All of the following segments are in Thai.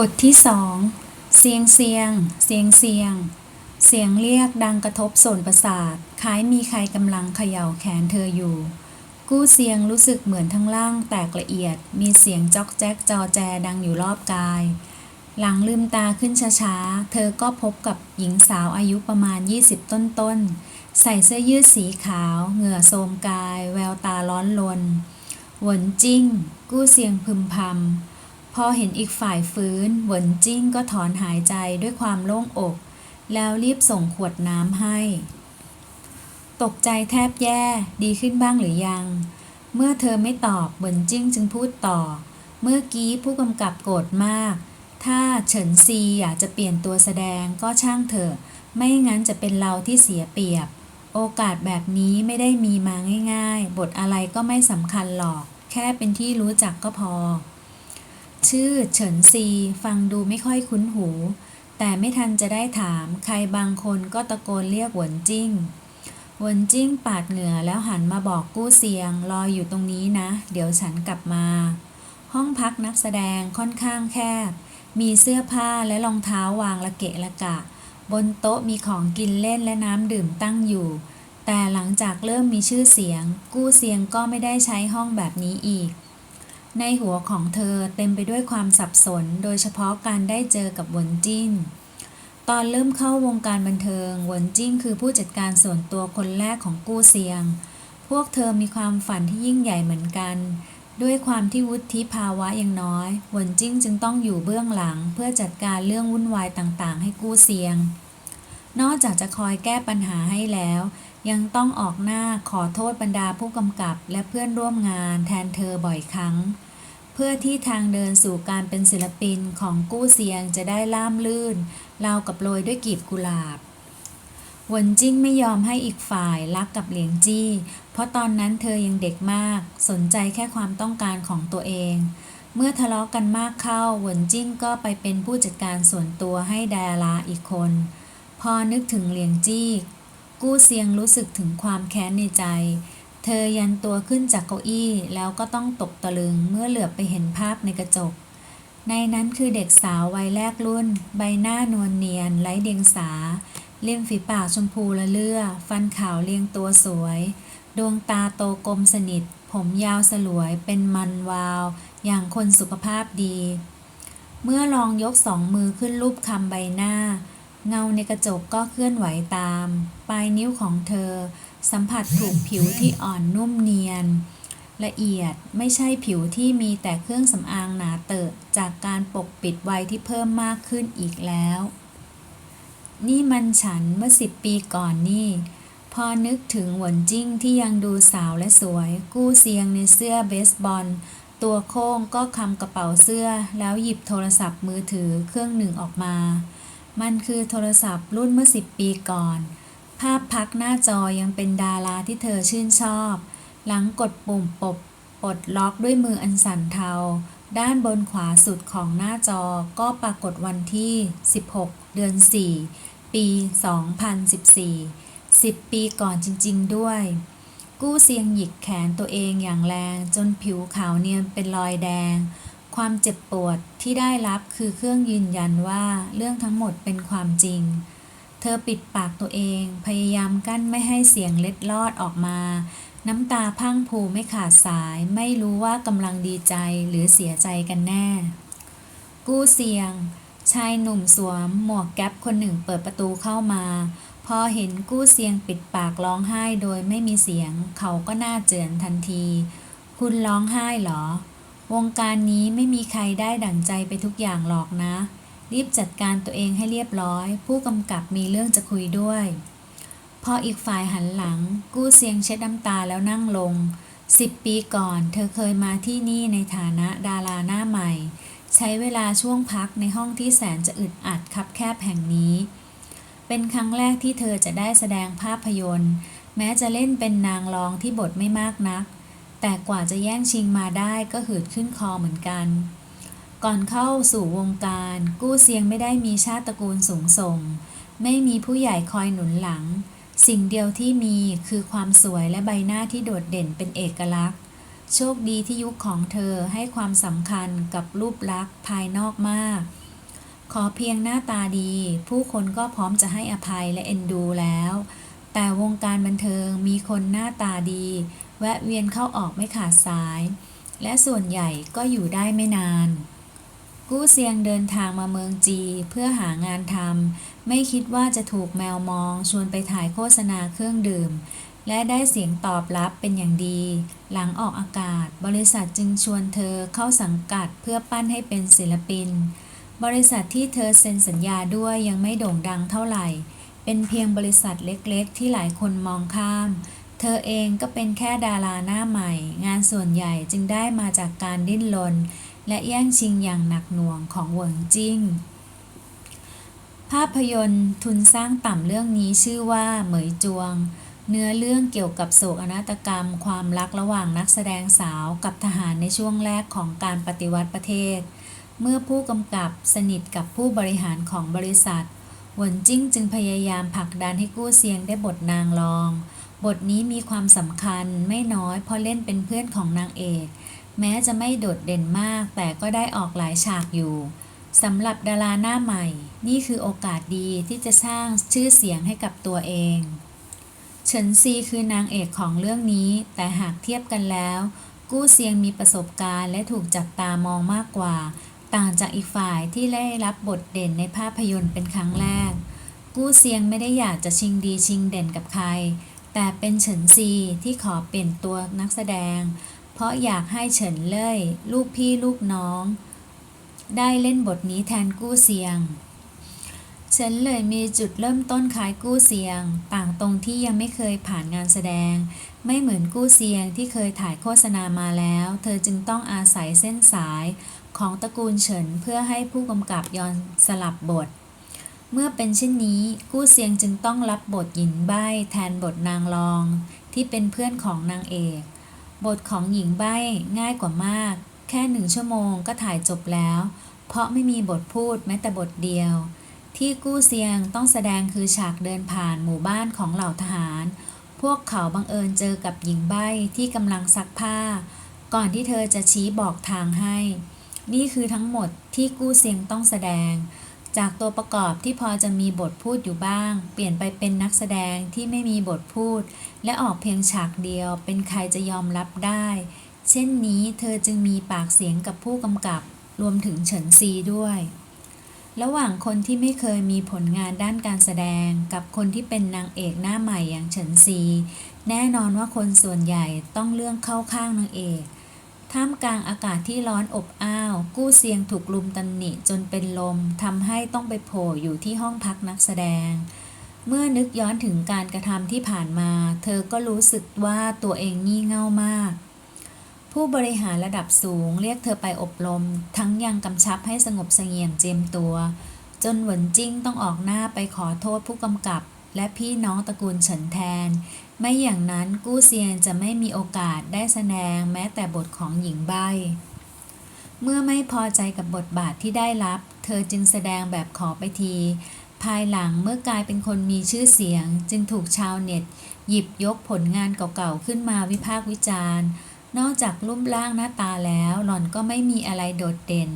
บทที่สองเสียงเสียง เสียงเสียง เสียงเรียกดังกระทบโสนประสาท คล้ายมีใครกำลังเขย่าแขนเธออยู่ กู้เสียงรู้สึกเหมือนทั้งล่างแตกละเอียด มีเสียงจอกแจ๊กจอแจดังอยู่รอบกาย หลังลืมตาขึ้นช้าๆ เธอก็พบกับหญิงสาวอายุประมาณ 20 ต้นๆ ใส่เสื้อยืดสีขาว เหงื่อโทมกาย แววตาร้อนลน หวนจิ้ง กู้เสียงพึมพำ พอเห็นอีกฝ่ายฟื้น เหวินจิ้งก็ถอนหายใจด้วยความโล่งอก แล้วรีบส่งขวดน้ำให้ ตกใจแทบแย่ดีขึ้นบ้างหรือยัง เมื่อเธอไม่ตอบเหวินจิ้งจึงพูดต่อ เมื่อกี้ผู้กำกับโกรธมาก ถ้าเฉินซีอยากจะเปลี่ยนตัวแสดงก็ช่างเถอะ ไม่งั้นจะเป็นเราที่เสียเปรียบ โอกาสแบบนี้ไม่ได้มีมาง่าย ๆ บทอะไรก็ไม่สำคัญหรอก แค่เป็นที่รู้จักก็พอ ชื่อเฉินซี ฟังดูไม่ค่อยคุ้นหู แต่ไม่ทันจะได้ถาม ใครบางคนก็ตะโกนเรียกหวนจิ้งหวนจิ้งปาดเหงื่อแล้วหันมาบอกกู้เซียง รออยู่ตรงนี้นะ เดี๋ยวฉันกลับมา ห้องพักนักแสดงค่อนข้างแคบ มีเสื้อผ้าและรองเท้าวางละเกะละกะ บนโต๊ะมีของกินเล่นและน้ำดื่มตั้งอยู่ แต่หลังจากเริ่มมีชื่อเสียง กู้เซียงก็ไม่ได้ใช้ห้องแบบนี้อีก ในหัวของเธอเต็มไปด้วยความสับสน โดยเฉพาะการได้เจอกับวนจิ้น ตอนเริ่มเข้าวงการบันเทิงวนจิ้งคือผู้จัดการส่วนตัวคนแรกของกู้เซียง พวกเธอมีความฝันที่ยิ่งใหญ่เหมือนกัน ด้วยความที่วุฒิภาวะยังน้อยวนจิ้งจึงต้องอยู่เบื้องหลังเพื่อจัดการเรื่องวุ่นวายต่างๆ ให้กู้เซียง นอกจากจะคอยแก้ปัญหาให้แล้วยังต้องออกหน้าขอโทษบรรดาผู้กำกับและเพื่อนร่วมงานแทนเธอบ่อยครั้ง เพื่อที่ทางเดินสู่การเป็นศิลปินของกู้เซียงจะได้ล่ามลื่นราวกับโรยด้วยกลีบกุหลาบหวนจิ้งไม่ยอมให้อีกฝ่ายรักกับเหลียงจี้ เพราะตอนนั้นเธอยังเด็กมาก สนใจแค่ความต้องการของตัวเอง เมื่อทะเลาะกันมากเข้าหวนจิ้งก็ไปเป็นผู้จัดการส่วนตัวให้ดาราอีกคน พอนึกถึงเหลียงจี้ กู้เซียงรู้สึกถึงความแค้นในใจ เธอยันตัวขึ้นจากเก้าอี้แล้วก็ต้องตกตะลึงเมื่อเหลือบไปเห็นภาพในกระจก ในนั้นคือเด็กสาววัยแรกรุ่น ใบหน้านวลเนียนไร้เดียงสา เลี่ยมฝีปากชมพูละเลือ ฟันขาวเรียงตัวสวย ดวงตาโตกลมสนิท ผมยาวสลวยเป็นมันวาว อย่างคนสุขภาพดี เมื่อลองยกสองมือขึ้นรูปคำใบหน้า เงาในกระจกก็เคลื่อนไหวตาม ปลายนิ้วของเธอ สัมผัสถูกผิวที่อ่อนนุ่มเนียน ละเอียดไม่ใช่ผิวที่มีแต่เครื่องสำอางหนาเตอะจากการปกปิดไวที่เพิ่มมากขึ้นอีกแล้ว นี่มันฉันเมื่อสิบปีก่อนนี่ พอนึกถึงหวนจิ้งที่ยังดูสาวและสวย กู้เซียงในเสื้อเบสบอล ตัวโค้งก็คำกระเป๋าเสื้อ แล้วหยิบโทรศัพท์มือถือเครื่องหนึ่งออกมา มันคือโทรศัพท์รุ่นเมื่อสิบปีก่อน ภาพพักหน้าจอยังเป็นดาราที่เธอชื่นชอบ หลังกดปุ่มปบปลดล็อกด้วยมืออันสั่นเทา ด้านบนขวาสุดของหน้าจอก็ปรากฏวันที่ 16 เดือน 4 ปี 2014 10 ปีก่อนจริง ๆ ด้วย กู้เซียงหยิกแขนตัวเองอย่างแรงจนผิวขาวเนียนเป็นรอยแดง ความเจ็บปวดที่ได้รับคือเครื่องยืนยันว่าเรื่องทั้งหมดเป็นความจริง เธอปิดปากตัวเอง พยายามกั้นไม่ให้เสียงเล็ดลอดออกมา น้ำตาพังพรูไม่ขาดสาย ไม่รู้ว่ากำลังดีใจหรือเสียใจกันแน่ กู้เสียง ชายหนุ่มสวม หมวกแก๊ปคนหนึ่งเปิดประตูเข้ามา พอเห็นกู้เสียงปิดปากร้องไห้โดยไม่มีเสียง เขาก็หน่าเจือนทันที คุณร้องไห้เหรอ วงการนี้ไม่มีใครได้ดั่งใจไปทุกอย่างหรอกนะ รีบจัดการตัวเองให้เรียบร้อย ผู้กำกับมีเรื่องจะคุยด้วย พออีกฝ่ายหันหลัง กู้เสียงเช็ดน้ำตาแล้วนั่งลงสิบปีก่อน เธอเคยมาที่นี่ในฐานะดาราหน้าใหม่ ใช้เวลาช่วงพักในห้องที่แสนจะอึดอัดคับแคบแห่งนี้ เป็นครั้งแรกที่เธอจะได้แสดงภาพยนตร์ แม้จะเล่นเป็นนางรองที่บทไม่มากนัก แต่กว่าจะแย่งชิงมาได้ก็หืดขึ้นคอเหมือนกัน ก่อนเข้าสู่วงการ กู้เซียงไม่ได้มีชาติตระกูลสูงส่ง ไม่มีผู้ใหญ่คอยหนุนหลัง สิ่งเดียวที่มีคือความสวยและใบหน้าที่โดดเด่นเป็นเอกลักษณ์ โชคดีที่ยุคของเธอให้ความสำคัญกับรูปลักษณ์ภายนอกมาก ขอเพียงหน้าตาดี ผู้คนก็พร้อมจะให้อภัยและเอ็นดูแล้ว แต่วงการบันเทิงมีคนหน้าตาดี แวะเวียนเข้าออกไม่ขาดสาย และส่วนใหญ่ก็อยู่ได้ไม่นาน กู้เซียงเดินทางมาเมืองจีเพื่อหางานทำไม่คิดว่าจะถูกแมวมองชวนไปถ่ายโฆษณาเครื่องดื่ม และได้เสียงตอบรับเป็นอย่างดี หลังออกอากาศ บริษัทจึงชวนเธอเข้าสังกัดเพื่อปั้นให้เป็นศิลปิน บริษัทที่เธอเซ็นสัญญาด้วยยังไม่โด่งดังเท่าไหร่ เป็นเพียงบริษัทเล็กๆ ที่หลายคนมองข้าม เธอเองก็เป็นแค่ดาราหน้าใหม่ งานส่วนใหญ่จึงได้มาจากการดิ้นรน และแย่งชิงอย่างหนักหน่วงของเหวิงจิ้ง ภาพยนตร์ทุนสร้างต่ำเรื่องนี้ชื่อว่าเหมยจวง เนื้อเรื่องเกี่ยวกับโศกนาฏกรรม ความรักระหว่างนักแสดงสาวกับทหารในช่วงแรกของการปฏิวัติประเทศ เมื่อผู้กำกับสนิทกับผู้บริหารของบริษัทหวนจิ้งจึงพยายามผลักดันให้กู้เซียงได้บทนางรอง บทนี้มีความสำคัญไม่น้อยเพราะเล่นเป็นเพื่อนของนางเอก แม้จะไม่โดดเด่นมาก แต่ก็ได้ออกหลายฉากอยู่สำหรับดาราหน้าใหม่ นี่คือโอกาสดีที่จะสร้างชื่อเสียงให้กับตัวเอง เฉินซีคือนางเอกของเรื่องนี้ แต่หากเทียบกันแล้ว กู้เซียงมีประสบการณ์และถูกจับตามองมากกว่า ต่างจากอีกฝ่ายที่ได้รับบทเด่นในภาพยนตร์เป็นครั้งแรก กู้เซียงไม่ได้อยากจะชิงดีชิงเด่นกับใคร แต่เป็นเฉินซีที่ขอเปลี่ยนตัวนักแสดง เพราะอยากให้เฉินเล่ยลูกพี่ลูกน้อง ได้เล่นบทนี้แทนกู้เซียง เฉินเลยมีจุดเริ่มต้นคล้ายกู้เซียง ต่างตรงที่ยังไม่เคยผ่านงานแสดง ไม่เหมือนกู้เซียงที่เคยถ่ายโฆษณามาแล้ว เธอจึงต้องอาศัยเส้นสายของตระกูลเฉินเพื่อให้ผู้กำกับยอนสลับบท เมื่อเป็นเช่นนี้กู้เซียงจึงต้องรับบทหญิงใบ้แทนบทนางรอง ที่เป็นเพื่อนของนางเอก บทของหญิงใบ้ง่ายกว่ามาก แค่หนึ่งชั่วโมงก็ถ่ายจบแล้ว เพราะไม่มีบทพูดแม้แต่บทเดียว ที่กู้เซียงต้องแสดงคือฉากเดินผ่านหมู่บ้านของเหล่าทหาร พวกเขาบังเอิญเจอกับหญิงใบ้ที่กำลังซักผ้า ก่อนที่เธอจะชี้บอกทางให้ นี่คือทั้งหมดที่กู้เซียงต้องแสดง จากตัวประกอบที่พอจะมีบทพูดอยู่บ้าง เปลี่ยนไปเป็นนักแสดงที่ไม่มีบทพูด และออกเพียงฉากเดียว เป็นใครจะยอมรับได้ เช่นนี้เธอจึงมีปากเสียงกับผู้กำกับ รวมถึงเฉินซีด้วย ระหว่างคนที่ไม่เคยมีผลงานด้านการแสดง กับคนที่เป็นนางเอกหน้าใหม่อย่างเฉินซี แน่นอนว่าคนส่วนใหญ่ต้องเลือกเข้าข้างนางเอก ท่ามกลางอากาศที่ร้อนอบอ้าว กู้เซียงถูกลุมตำหนิจนเป็นลมทำให้ต้องไปโผล่อยู่ที่ห้องพักนักแสดง เมื่อนึกย้อนถึงการกระทำที่ผ่านมา เธอก็รู้สึกว่าตัวเองงี่เง่ามาก ผู้บริหารระดับสูงเรียกเธอไปอบรม ทั้งยังกำชับให้สงบเสงี่ยมเจียมตัว จนหวนจิ้งต้องออกหน้าไปขอโทษผู้กำกับ และพี่น้องตระกูลเฉินแทน ไม่อย่างนั้นกู้เซียงจะไม่มีโอกาสได้แสดงแม้แต่บทของหญิงใบ้ เมื่อไม่พอใจกับบทบาทที่ได้รับ เธอจึงแสดงแบบขอไปที ภายหลังเมื่อกลายเป็นคนมีชื่อเสียง จึงถูกชาวเน็ต หยิบยกผลงานเก่าๆขึ้นมาวิพากษ์วิจารณ์ นอกจากรูปร่างหน้าตาแล้วหล่อนก็ไม่มีอะไรโดดเด่น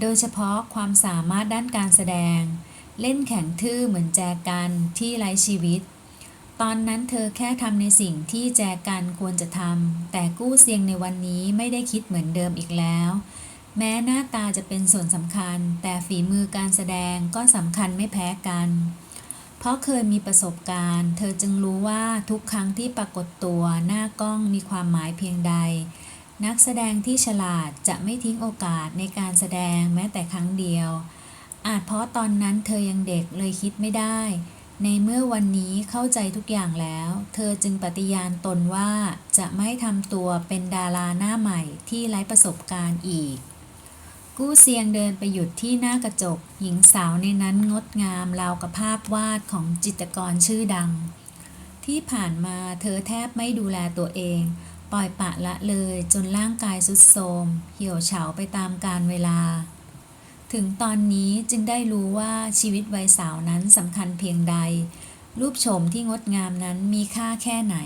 โดยเฉพาะความสามารถด้านการแสดง เล่นแข็งทื่อเหมือนแจกันที่ไร้ชีวิต ตอนนั้นเธอแค่ทำในสิ่งที่แจกันควรจะทำแต่กู้เซียงในวันนี้ไม่ได้คิดเหมือนเดิมอีกแล้ว แม้หน้าตาจะเป็นส่วนสำคัญ แต่ฝีมือการแสดงก็สำคัญไม่แพ้กัน เพราะเคยมีประสบการณ์ เธอจึงรู้ว่าทุกครั้งที่ปรากฏตัวหน้ากล้องมีความหมายเพียงใด นักแสดงที่ฉลาดจะไม่ทิ้งโอกาสในการแสดงแม้แต่ครั้งเดียว อาจเพราะตอนนั้นเธอยังเด็กเลยคิดไม่ได้ ในเมื่อวันนี้เข้าใจทุกอย่างแล้ว เธอจึงปฏิญาณตนว่าจะไม่ทำตัวเป็นดาราหน้าใหม่ที่ไร้ประสบการณ์อีก กู้เซียงเดินไปหยุดที่หน้ากระจก หญิงสาวในนั้นงดงามราวกับภาพวาดของจิตรกรชื่อดัง ที่ผ่านมาเธอแทบไม่ดูแลตัวเอง ปล่อยปะละเลยจนร่างกายสุดโทรมเหี่ยวเฉาไปตามกาลเวลา ถึงตอนนี้จึงได้รู้ว่าชีวิตวัยสาวนั้นสำคัญเพียงใด รูปโฉมที่งดงามนั้นมีค่าแค่ไหน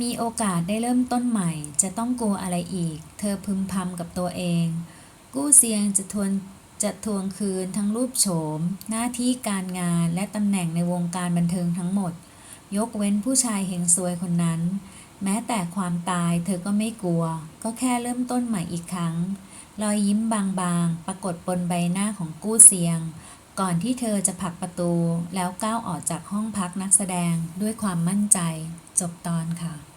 มีโอกาสได้เริ่มต้นใหม่ จะต้องกลัวอะไรอีก เธอพึมพำกับตัวเอง กู้เซียงจะทวนจะทวงคืนทั้งรูปโฉม หน้าที่การงานและตำแหน่งในวงการบันเทิงทั้งหมด ยกเว้นผู้ชายเฮงซวยคนนั้น แม้แต่ความตายเธอก็ไม่กลัว ก็แค่เริ่มต้นใหม่อีกครั้ง รอยยิ้มบางๆ ปรากฏบนใบหน้าของกู้เซียง ก่อนที่เธอจะผลักประตูแล้วก้าวออกจากห้องพักนักแสดงด้วยความมั่นใจ จบตอนค่ะ